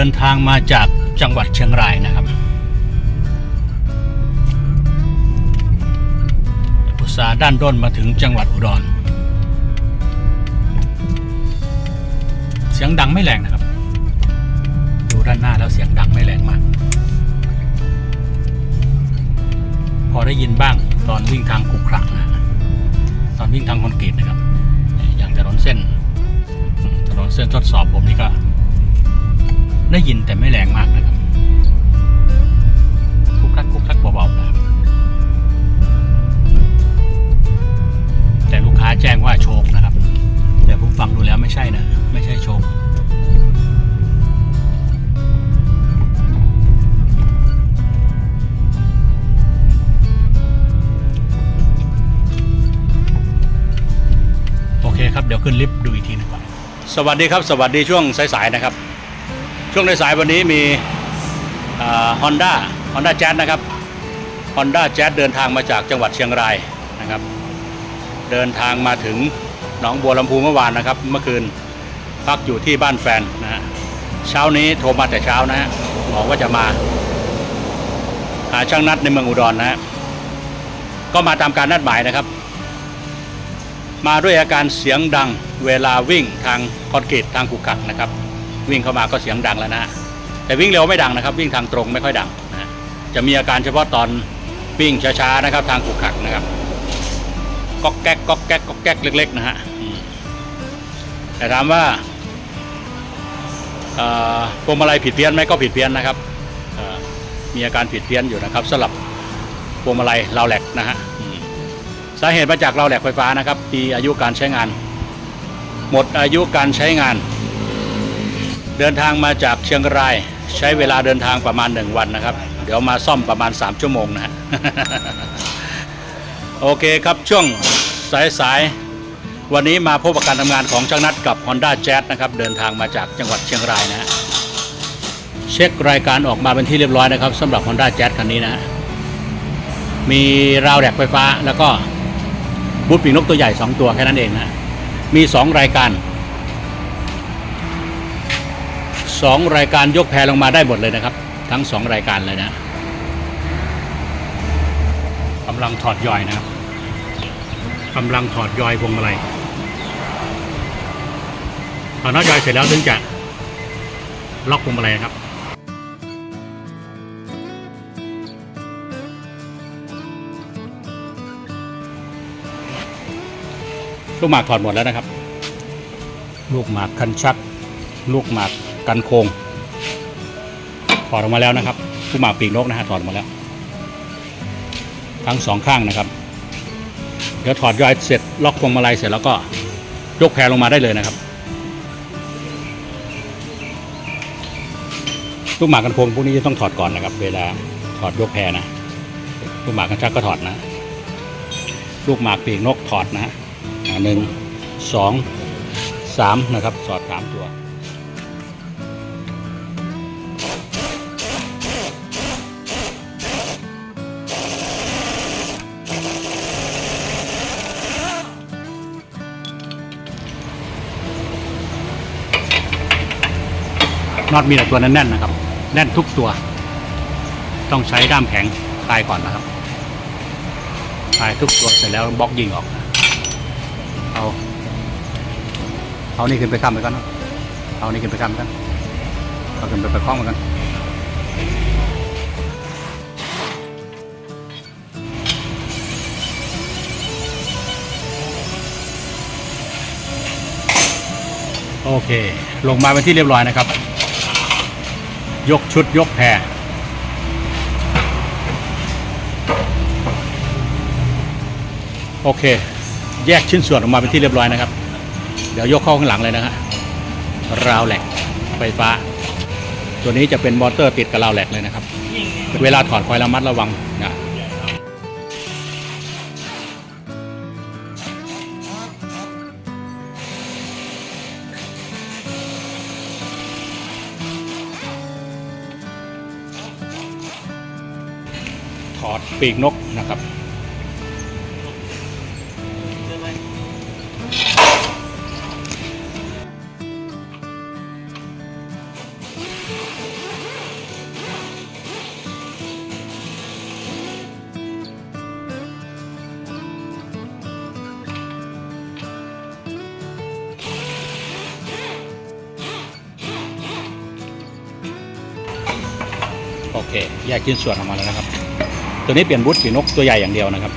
ดินทางมาจากจังหวัดเชียงรายนะครับอุตสาด้านด้นมาถึงจังหวัดอุดร เสียงดังไม่แรงนะครับ ดูด้านหน้าแล้วเสียงดังไม่แรงมาก พอได้ยินบ้างตอนวิ่งทางขรุขระนะตอนวิ่งทางคอนกรีตนะครับ อย่างถนนเส้นถนนเส้นทดสอบผมนี่ก็ ได้ยินแต่ไม่แรงมากนะครับคุกคักคุกคักเบาๆนะครับแต่ลูกค้าแจ้งว่าโชคนะครับ แต่ผมฟังดูแล้วไม่ใช่นะ ไม่ใช่โชคโอเคครับเดี๋ยวขึ้นลิฟต์ดูอีกทีหนึงก่อนสวัสดีครับ สวัสดีช่วงสายๆนะครับ ช่วงในสายวันนี้มีฮอนด้าฮอนด้าแจ๊นะครับฮอนด้าแจ๊เดินทางมาจากจังหวัดเชียงรายนะครับ เดินทางมาถึงหนองบัวลำพูเมื่อวานนะครับ เมื่อคืนพักอยู่ที่บ้านแฟนนะฮะเช้านี้โทรมาแต่เช้านะฮะบอกว่าจะมา หาช่างนัดในเมืองอุดรนะฮะก็มาตามการนัดหมายนะครับ มาด้วยอาการเสียงดังเวลาวิ่งทางคอนกรีตทางขุขระนะครับ วิ่งเข้ามาก็เสียงดังแล้วนะแต่วิ่งเร็วไม่ดังนะครับ วิ่งทางตรงไม่ค่อยดังนะจะมีอาการเฉพาะตอนวิ่งช้าๆนะครับ ทางขรุขระนะครับก๊อกแก๊กก๊อกแก๊กก๊อกแก๊กเล็ก ๆ นะฮะแต่ถามว่าเอ่อพวงมาลัยผิดเพี้ยนไหมก็ผิดเพี้ยนนะครับมีอาการผิดเพี้ยนอยู่นะครับสำหรับพวงมาลัยเราแหลกนะฮะสาเหตุมาจากเราแหลกไฟฟ้านะครับมีอายุการใช้งาน หมดอายุการใช้งาน เดินทางมาจากเชียงรายใช้เวลาเดินทางประมาณ 1 วันนะครับ เดี๋ยวมาซ่อมประมาณ 3 ชั่วโมงนะฮะโอเคครับช่วงสายๆวันนี้มาพบกับการทำงานของช่างนัดกับ Honda Jazz นะครับเดินทางมาจากจังหวัดเชียงรายนะฮะเช็ครายการออกมาเป็นที่เรียบร้อยนะครับสำหรับ Honda Jazz คันนี้นะฮะมีราวแหลกไฟฟ้าแล้วก็บูธปีกนกตัวใหญ่ 2 ตัวแค่นั้นเองนะมี 2 รายการ 2 รายการยกแพลงมาได้หมดเลยนะครับ ทั้ง 2 รายการเลยนะกำลังถอดยอยนะครับกำลังถอดยอยพวงมาลัยถอดน็อตยอยเสร็จแล้วถึงจะล็อกพวงมาลัยครับลูกหมากถอดหมดแล้วนะครับ ลูกหมากคันชัก ลูกหมาก กันโครงถอดออกมาแล้วนะครับลูกหมากปีกนกนะฮะถอดออกมาแล้ว ทั้งสองข้างนะครับ เดี๋ยวถอดย้อยเสร็จล็อกพวงมาลัยเสร็จแล้วก็ยกแพรลงมาได้เลยนะครับลูกหมากกันโคงพวกนี้จะต้องถอดก่อนนะครับ เวลาถอดยกแพรนะลูกหมากกันชักก็ถอดนะ ลูกหมากปีกนกถอดนะฮะหนึ่งสองสามนะครับสอดสามตัว น็อตมีแต่ตัวแน่นๆนะครับ แน่นทุกตัว ต้องใช้ด้ามแข็งคลายก่อนนะครับคลายทุกตัวเสร็จแล้วบล็อกยิงออก เอาเอานี่ขึ้นไปค้ำไปก่อนเนอะเอานี่ขึ้นไปค้ำกันเอาขึ้นไปไปคล้องมันกันโอเค ลงมาเป็นที่เรียบร้อยนะครับ ยกชุดยกแพรโอเค แยกชิ้นส่วนออกมาเป็นที่เรียบร้อยนะครับ เดี๋ยวยกเข้าข้างหลังเลยนะฮะราวแหลกไฟฟ้า ตัวนี้จะเป็นมอเตอร์ติดกับราวแหลกเลยนะครับ เวลาถอดคอยระมัดระวัง ปีกนกนะครับ โอเค แยกชิ้นส่วนออกมาแล้วนะครับ ตัวนี้เปลี่ยนบูทปีนกตัวใหญ่อย่างเดียวนะครับ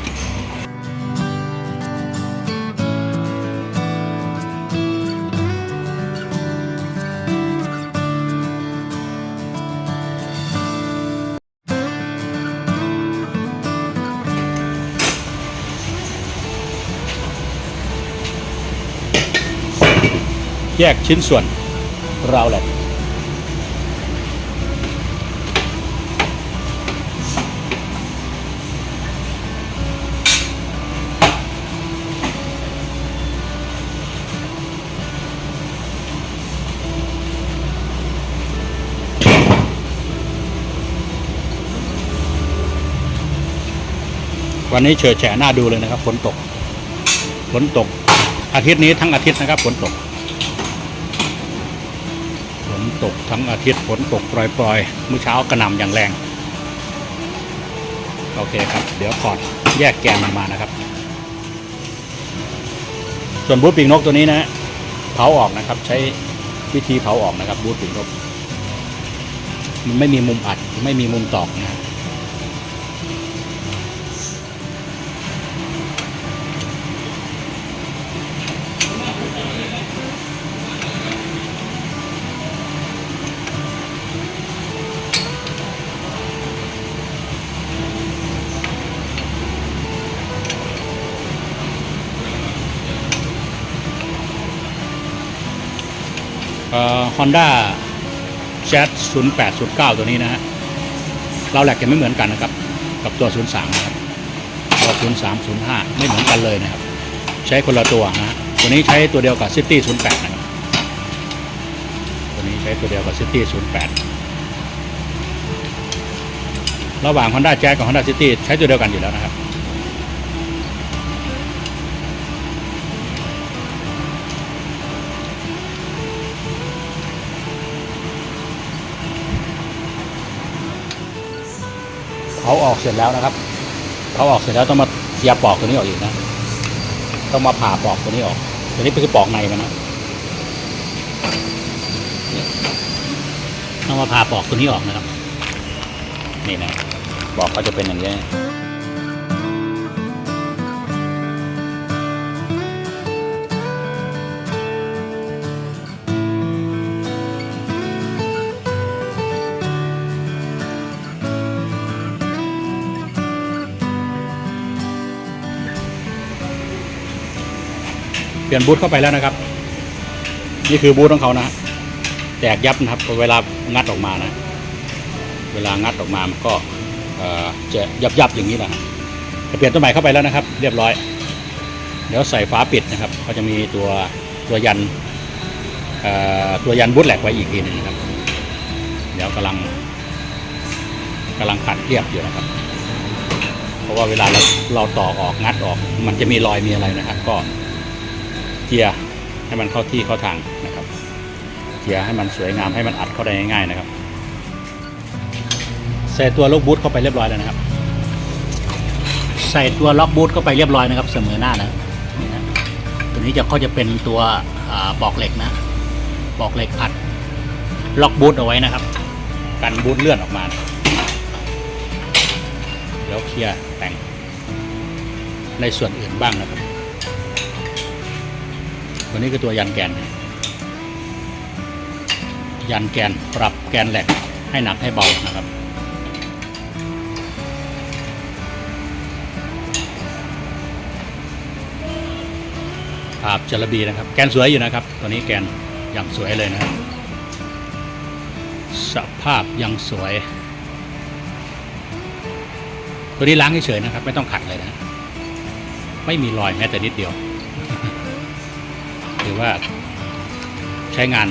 แยกชิ้นส่วนราวแหลก วันนี้เฉิดแฉะน้าดูเลยนะครับฝนตกฝนตก อาทิตย์นี้ทั้งอาทิตย์นะครับฝนตกฝนตกทั้งอาทิตย์ฝนตกปล่อยๆมื้อเช้ากระหน่ำอย่างแรง โอเคครับ เดี๋ยวขอดแยกแกนมันมานะครับ ส่วนบูธปีกนกตัวนี้นะ เผาออกนะครับ ใช้วิธีเผาออกนะครับบูธปีกนกมันไม่มีมุมอัดไม่มีมุมตอกนะ ฮะเอ่อ Honda Jazz 0809ตัวนี้นะฮะเราแหลกกันไม่เหมือนกันนะครับ กับตัว03นะครับตัว03 05ไม่เหมือนกันเลยนะครับ ใช้คนละตัวนะฮะตัวนี้ใช้ตัวเดียวกับ City 08นะครับตัวนี้ใช้ตัวเดียวกับ City 08ระหว่าง Honda Jazz กับ Honda City ใช้ตัวเดียวกันอยู่แล้วนะครับ เขาออกเสร็จแล้วนะครับ เขาออกเสร็จแล้วต้องมาเคลียร์ปอกตัวนี้ออกอีกนะ ต้องมาผ่าปอกตัวนี้ออก ตัวนี้คือปอกในมันนะต้องมาผ่าปอกตัวนี้ออกนะครับ นี่นะ ปอกเขาจะเป็นอย่างนี้ ลี่ยนบูทเข้าไปแล้วนะครับ นี่คือบูทของเขานะแตกยับนะครับเวลางัดออกมานะ เวลางัดออกมามันก็จะยับยับอย่างนี้นะเปลี่ยนตัวใหม่เข้าไปแล้วนะครับ เรียบร้อย เดี๋ยวใส่ฝาปิดนะครับก็จะมีตัวตัวยันตัวยันบูทแหลกไว้อีกทีนึงนะครับ เดี๋ยวกำลังกำลังขัดเรียบอยู่นะครับ เพราะว่าเวลาเราเราต่อออกงัดออก มันจะมีรอยมีอะไรนะครับ ก็ จียร์ให้มันเข้าที่เข้าทางนะครับเจียร์ให้มันสวยงามให้มันอัดเข้าได้ง่ายๆนะครับใส่ตัวล็อกบูทเข้าไปเรียบร้อยแล้วนะครับ ใส่ตัวล็อกบูทเข้าไปเรียบร้อยนะครับ เสมอหน้านะนี่นะตัวนี้จะเขาจะเป็นตัวอบอกเหล็กนะ บอกเหล็กอัดล็อกบูทเอาไว้นะครับกันบูทเลื่อนออกมาเดี๋ยวเคลียร์แต่งในส่วนอื่นบ้างนะครับ ตัวนี้คือตัวยันแกน ยันแกนปรับแกนแหลกให้หนักให้เบานะครับภาพจระบีนะครับ แกนสวยอยู่นะครับ ตัวนี้แกนอย่างสวยเลยนะครับ สภาพยังสวย ตัวนี้ล้างเฉยๆนะครับ ไม่ต้องขัดเลยนะ ไม่มีรอยแม้แต่นิดเดียว ถือว่าใช้งาน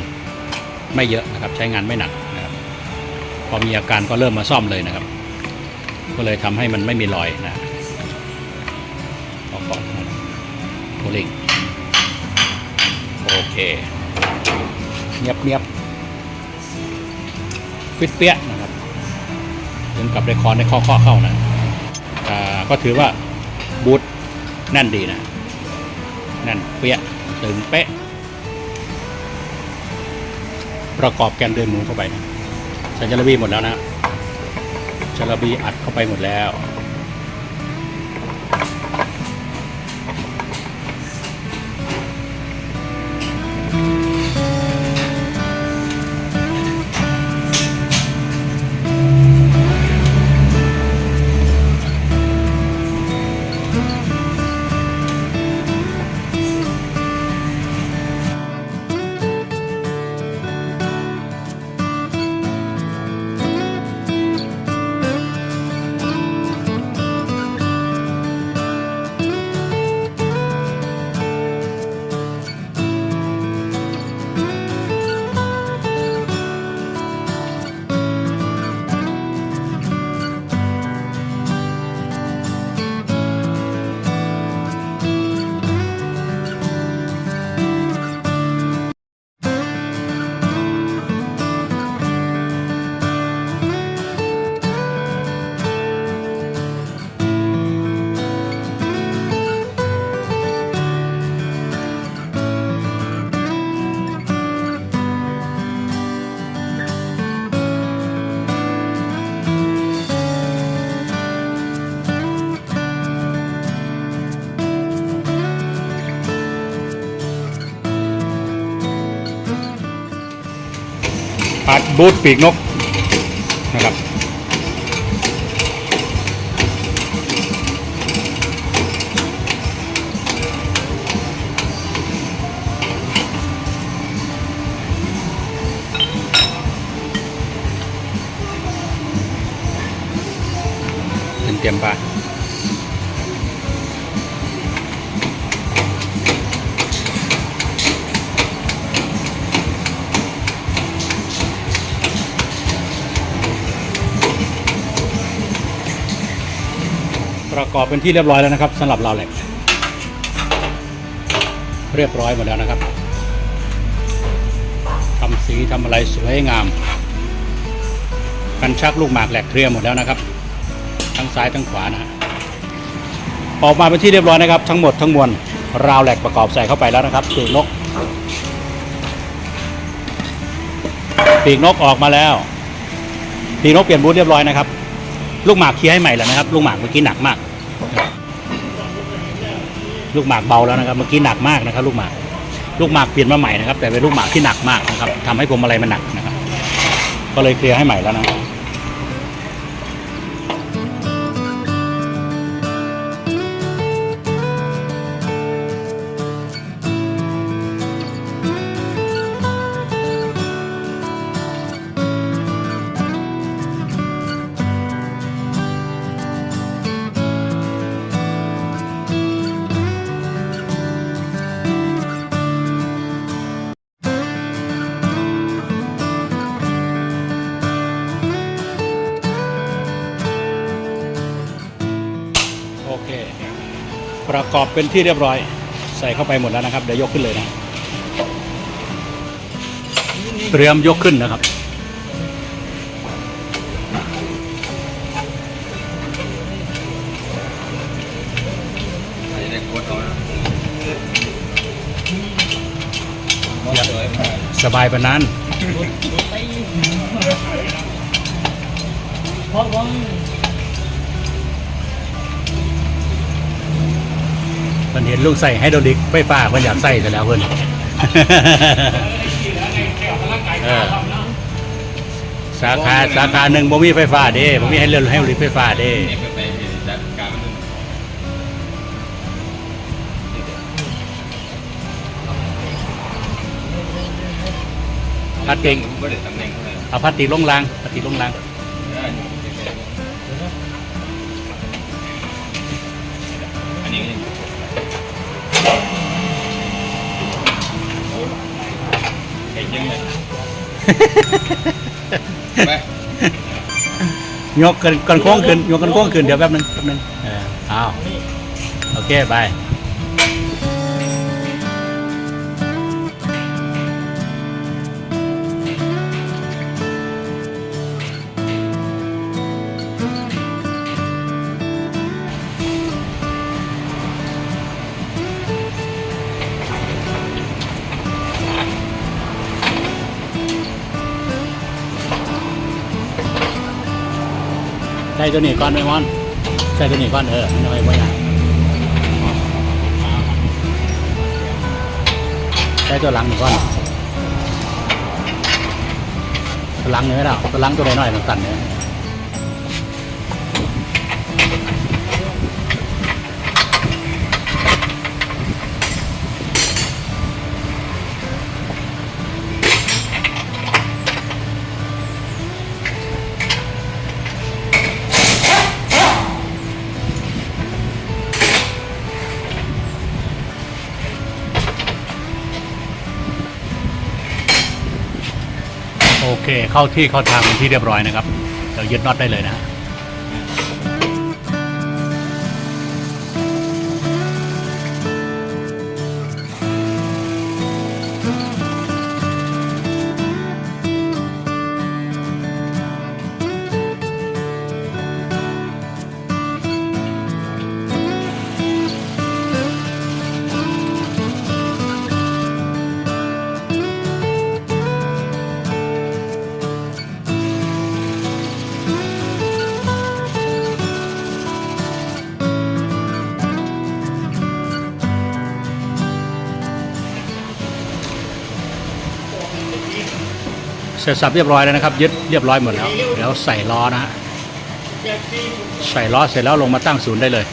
ไม่เยอะนะครับ ใช้งานไม่หนักนะครับพอมีอาการก็เริ่มมาซ่อมเลยนะครับ ก็เลยทำให้มันไม่มีรอยนะออกก่อนครับโคลิงโอเคเนียบเนียบฟิตเปี้ยนะครับถึงกับได้คอนได้ข้อข้อเข้านะก็ถือว่าบูทแน่นดีนะแน่นเปี้ย ตึงเป๊ะ ประกอบแกนเดินหมูเข้าไปใส่จระบีหมดแล้วนะจระบีอัดเข้าไปหมดแล้ว บูทปีกนก กอบเป็นที่เรียบร้อยแล้วนะครับสำหรับราวแหลกเรียบร้อยหมดแล้วนะครับทำสีทำอะไรสวยงาม กันชักลูกหมากแหลกเคลียร์หมดแล้วนะครับ ทั้งซ้ายทั้งขวานะออกมาเป็นที่เรียบร้อยนะครับ ทั้งหมดทั้งมวลราวแหลกประกอบใส่เข้าไปแล้วนะครับปีกนก ปีกนกออกมาแล้ว ปีกนกเปลี่ยนบูธเรียบร้อยนะครับ ลูกหมากเคลียร์ให้ใหม่แล้วนะครับ ลูกหมากเมื่อกี้หนักมาก ลูกหมากเบาแล้วนะครับ เมื่อกี้หนักมากนะครับ ลูกหมาก ลูกหมากเปลี่ยนมาใหม่นะครับ แต่เป็นลูกหมากที่หนักมากนะครับทำให้ผมอะไรมันหนักนะครับ ก็เลยเคลียร์ให้ใหม่แล้วนะ ประกอบเป็นที่เรียบร้อย ใส่เข้าไปหมดแล้วนะครับ เดี๋ยวยกขึ้นเลยนะ เตรียมยกขึ้นนะครับ สบายปานนั้นพร มันเห็นลูกใส่ไฮโดรลิกไฟฟ้ามันอยากใส่แต่แล้วเพิ่นสาขาสาขาหนึ่งบ่มีไฟฟ้าเด้บ่มีให้เลื่อนไฮโดรลิกไฟฟ้าเด้เนี่ยไปไปจัดการมันพลาสติกก็ได้ตำแหน่งเท่อาพลาสติกลงรางพลาสติลงราง ไป ยกกันกันโค้งขึ้นยกกันโค้งขึ้นเดี๋ยวแป๊บนึงแป๊บนึงเออเอาโอเค บาย ส่ตัวนี้ก่อนไม่มอนใส่ตัวนี้ก่อนเออน้อยบ่อยากใส่ตัวหลังนี่ก่อนตัวหลังนี่ไม่ได้ตัวหลังตัวน้อยๆตันๆเนี่ย เข้าที่เข้าทางเป็นที่เรียบร้อยนะครับเดี๋ยวยึดน็อตได้เลยนะ เสร็จสับเรียบร้อยแล้วนะครับยึดเรียบร้อยหมดแล้วเดี๋ยวใส่ล้อนะฮะใส่ล้อเสร็จแล้วลงมาตั้งศูนย์ได้เลย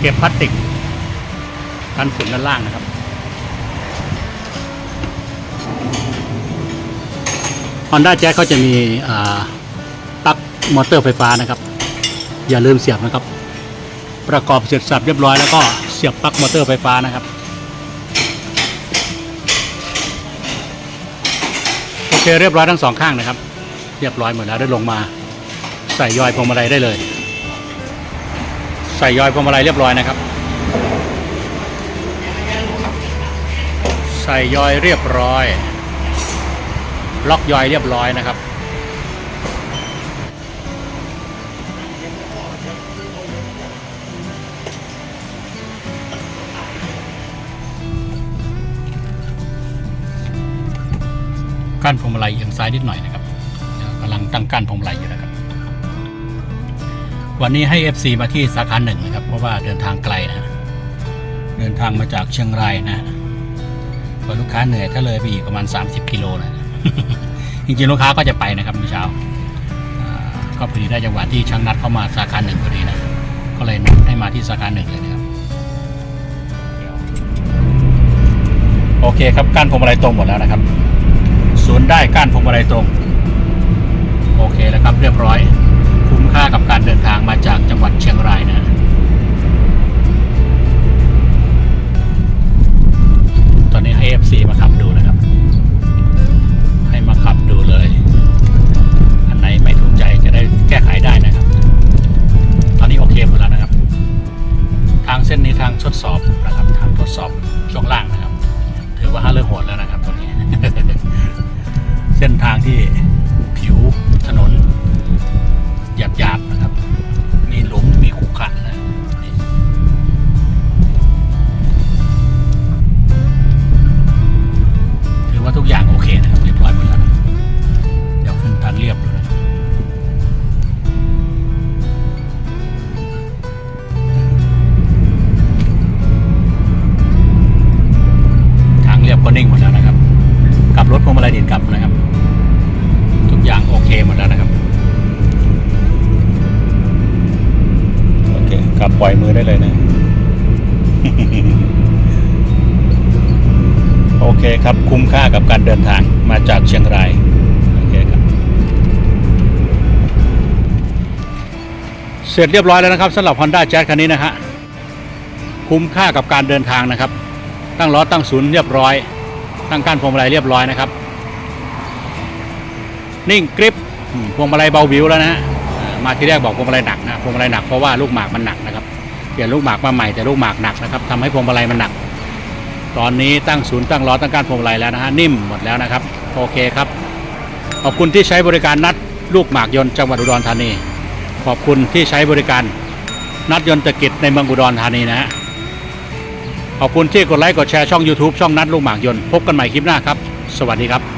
เก็บพลาสติกกันฝุ่นด้านล่างนะครับ Honda Jazz เขาจะมีอ่า มอเตอร์ไฟฟ้านะครับ อย่าลืมเสียบนะครับ ประกอบเสร็จสับเรียบร้อยแล้วก็เสียบปลั๊กมอเตอร์ไฟฟ้านะครับโอเคเรียบร้อยทั้งสองข้างนะครับ เรียบร้อยหมดแล้วได้ลงมา ใส่ยอยพวงมาลัยได้เลย ใส่ยอยพวงมาลัยเรียบร้อยนะครับ ใส่ยอยเรียบร้อย ล็อกยอยเรียบร้อยนะครับ กั้นพวงมาลัยเอียงซ้ายนิดหน่อยนะครับเดี๋ยวกำลังตั้งกั้นพวงมาลัยอยู่นะครับ วันนี้ให้ FC มาที่สาขาหนึ่งนะครับ เพราะว่าเดินทางไกลนะเดินทางมาจากเชียงรายนะพอลูกค้าเหนื่อยถ้าเลยไปอีกประมาณ 30กิโลนะจริงๆลูกค้าก็จะไปนะครับเมื่อเช้าก็พอดีได้จังหวะที่ช่างนัดเข้ามาสาขาหนึ่งพอดีนะก็เลยนัดให้มาที่สาขาหนึ่งเลยนะครับโอเคครับก้านพวงมาลัยตรงหมดแล้วนะครับ ศูนย์ได้ก้านพวงมาลัยตรง โอเคแล้วครับเรียบร้อย คุ้มค่ากับการเดินทางมาจากจังหวัดเชียงรายนะ ตอนนี้ให้ FC มาขับดูนะ รถพวงมาลัยดิดกลับนะครับ ทุกอย่างโอเคหมดแล้วนะครับ โอเคกลับปล่อยมือได้เลยนะ โอเคครับคุ้มค่ากับการเดินทางมาจากเชียงรายโอเคครับเสร็จเรียบร้อยแล้วนะครับสำหรับ Honda Jazz คันนี้นะฮะคุ้มค่ากับการเดินทางนะครับ ตั้งล้อตั้งศูนย์เรียบร้อย ตั้งก้านพวงมาลัยเรียบร้อยนะครับ นิ่งกริปพวงมาลัยเบาวิวแล้วนะฮะมาที่แรกบอกพวงมาลัยหนักนะพวงมาลัยหนักเพราะว่าลูกหมากมันหนักนะครับเปลี่ยนลูกหมากมาใหม่แต่ลูกหมากหนักนะครับทำให้พวงมาลัยมันหนัก ตอนนี้ตั้งศูนย์ตั้งล้อตั้งการพวงมาลัยแล้วนะฮะนิ่มหมดแล้วนะครับโอเคครับขอบคุณที่ใช้บริการนัดลูกหมากยนต์จังหวัดอุดรธานี ขอบคุณที่ใช้บริการนัดยนต์ตะกิจในเมืองอุดรธานีนะฮะ ขอบคุณที่กดไลค์กดแชร์ช่อง YouTube ช่องนัดลูกหมากยนต์พบกันใหม่คลิปหน้าครับ สวัสดีครับ